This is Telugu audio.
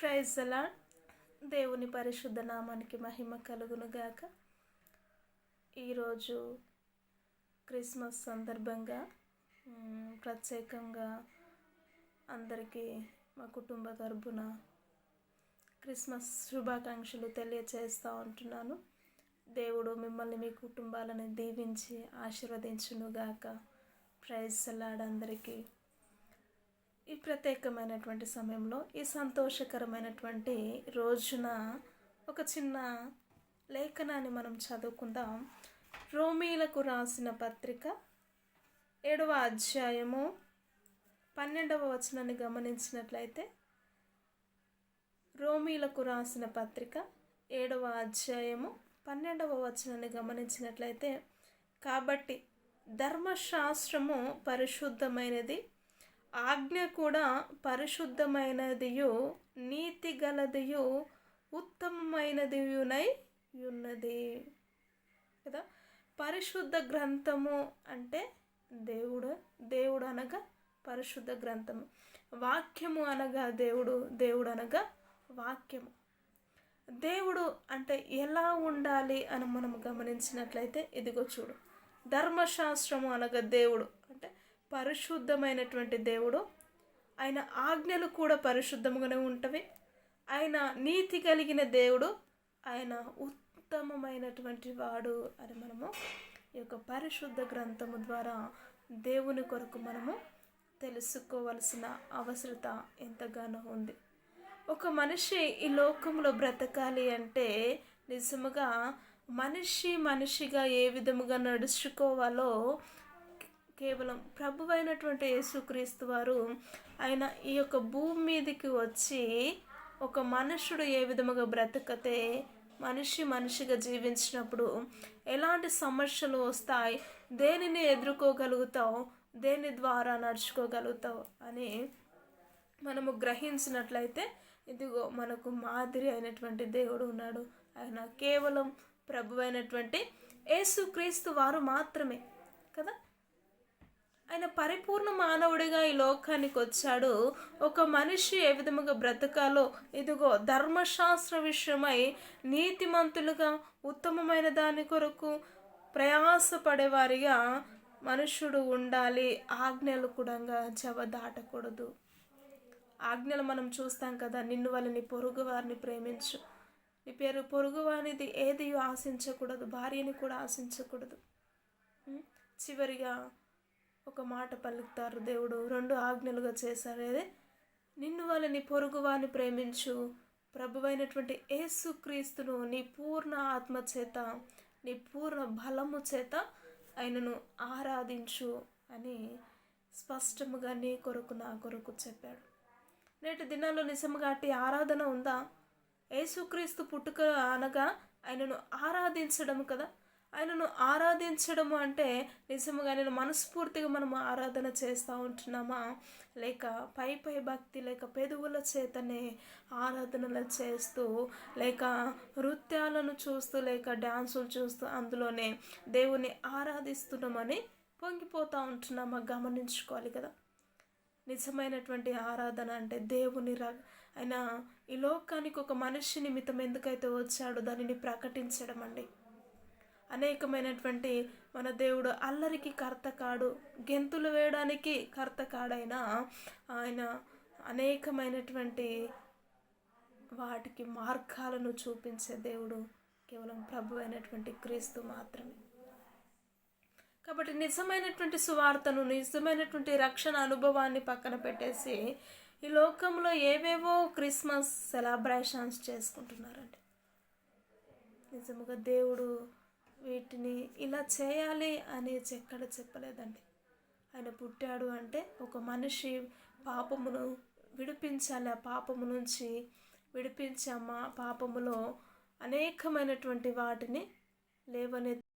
ప్రైజ్ అలా దేవుని పరిశుద్ధ నామానికి మహిమ కలుగును గాక ఈరోజు క్రిస్మస్ సందర్భంగా ప్రత్యేకంగా అందరికీ మా కుటుంబ తరపున క్రిస్మస్ శుభాకాంక్షలు తెలియచేస్తూ ఉంటున్నాను. దేవుడు మిమ్మల్ని మీ కుటుంబాలను దీవించి ఆశీర్వదించునుగాక. ప్రైజ్ సలాడ్ అందరికీ. ఈ ప్రత్యేకమైనటువంటి సమయంలో ఈ సంతోషకరమైనటువంటి రోజున ఒక చిన్న లేఖనాన్ని మనం చదువుకుందాం. రోమీలకు రాసిన పత్రిక ఏడవ అధ్యాయము పన్నెండవ వచనాన్ని గమనించినట్లయితే రోమీలకు రాసిన పత్రిక ఏడవ అధ్యాయము పన్నెండవ వచనాన్ని గమనించినట్లయితే కాబట్టి ధర్మశాస్త్రము పరిశుద్ధమైనది ఆజ్ఞ కూడా పరిశుద్ధమైనదియు నీతి గలదియు ఉత్తమమైనదియునై ఉన్నది. కదా? పరిశుద్ధ గ్రంథము అంటే దేవుడు దేవుడు అనగా పరిశుద్ధ గ్రంథము. వాక్యము అనగా దేవుడు దేవుడు అనగా వాక్యము. దేవుడు అంటే ఎలా ఉండాలి అని మనం గమనించినట్లయితే ఇదిగో చూడు. ధర్మశాస్త్రము అనగా దేవుడు. పరిశుద్ధమైనటువంటి దేవుడు. ఆయన ఆజ్ఞలు కూడా పరిశుద్ధముగానే ఉంటవి. ఆయన నీతి కలిగిన దేవుడు. ఆయన ఉత్తమమైనటువంటి వాడు అని మనము ఈ యొక్క పరిశుద్ధ గ్రంథము ద్వారా దేవుని కొరకు మనము తెలుసుకోవలసిన అవసరత ఎంతగానో ఉంది. ఒక మనిషి ఈ లోకంలో బ్రతకాలి అంటే నిజముగా మనిషి మనిషిగా ఏ విధముగా నడుచుకోవాలో కేవలం ప్రభువైనటువంటి యేసుక్రీస్తు వారు ఆయన ఈ యొక్క భూమి మీదకి వచ్చి ఒక మనుషుడు ఏ విధముగా బ్రతకతే మనిషి మనిషిగా జీవించినప్పుడు ఎలాంటి సమస్యలు వస్తాయి దేనిని ఎదుర్కోగలుగుతావు దేని ద్వారా నడుచుకోగలుగుతావు అని మనము గ్రహించినట్లయితే ఇదిగో మనకు మాదిరి అయినటువంటి దేవుడు ఉన్నాడు. ఆయన కేవలం ప్రభు అయినటువంటి యేసుక్రీస్తు వారు మాత్రమే కదా? ఆయన పరిపూర్ణ మానవుడిగా ఈ లోకానికి వచ్చాడు. ఒక మనిషి ఏ విధముగా బ్రతకాలో? ఇదిగో ధర్మశాస్త్ర విషయమై నీతిమంతులుగా ఉత్తమమైన దాని కొరకు ప్రయాసపడేవారిగా మనుషుడు ఉండాలి. ఆజ్ఞలు కూడా జవ దాటకూడదు. ఆజ్ఞలు మనం చూస్తాం కదా నిన్ను వల్ల నీ పొరుగు వారిని ప్రేమించు. నీ పేరు పొరుగు వారిది ఏది ఆశించకూడదు. భార్యని కూడా ఆశించకూడదు. చివరిగా ఒక మాట పలుకుతారు దేవుడు రెండు ఆజ్ఞలుగా చేశారు. అదే నిన్ను వాళ్ళని పొరుగు వారిని ప్రేమించు. ప్రభువైనటువంటి యేసుక్రీస్తును నీ పూర్ణ ఆత్మ చేత నీ పూర్ణ బలము చేత ఆయనను ఆరాధించు అని స్పష్టముగా నీ కొరకు నా కొరకు చెప్పాడు. నేటి దినాల్లో నిజంగా అట్టి ఆరాధన ఉందా? యేసుక్రీస్తు పుట్టుక అనగా ఆయనను ఆరాధించడం కదా? ఆయనను ఆరాధించడము అంటే నిజముగా నేను మనస్ఫూర్తిగా మనం ఆరాధన చేస్తూ ఉంటున్నామా? లేక పై పై భక్తి లేక పెదవుల చేతనే ఆరాధనలు చేస్తూ లేక నృత్యాలను చూస్తూ లేక డ్యాన్సులు చూస్తూ అందులోనే దేవుని ఆరాధిస్తున్నామని పొంగిపోతూ ఉంటున్నామా? గమనించుకోవాలి కదా. నిజమైనటువంటి ఆరాధన అంటే దేవుని ర ఆయన ఈ లోకానికి ఒక మనిషి నిమిత్తం ఎందుకైతే వచ్చాడో దానిని ప్రకటించడం అండి అనేకమైనటువంటి మన దేవుడు అల్లరికి కర్త కాడు గెంతులు వేయడానికి కర్త కాడైనా ఆయన అనేకమైనటువంటి వాటికి మార్గాలను చూపించే దేవుడు కేవలం ప్రభు అయినటువంటి క్రీస్తు మాత్రమే. కాబట్టి నిజమైనటువంటి సువార్తను నిజమైనటువంటి రక్షణ అనుభవాన్ని పక్కన పెట్టేసి ఈ లోకంలో ఏవేవో క్రిస్మస్ సెలబ్రేషన్స్ చేసుకుంటున్నారండి. నిజముగా దేవుడు వీటిని ఇలా చేయాలి అని ఎక్కడ చెప్పలేదండి. ఆయన పుట్టాడు అంటే ఒక మనిషి పాపమును విడిపించాలి. ఆ పాపము నుంచి విడిపించామా పాపములో అనేకమైనటువంటి వాటిని లేవనెత్తి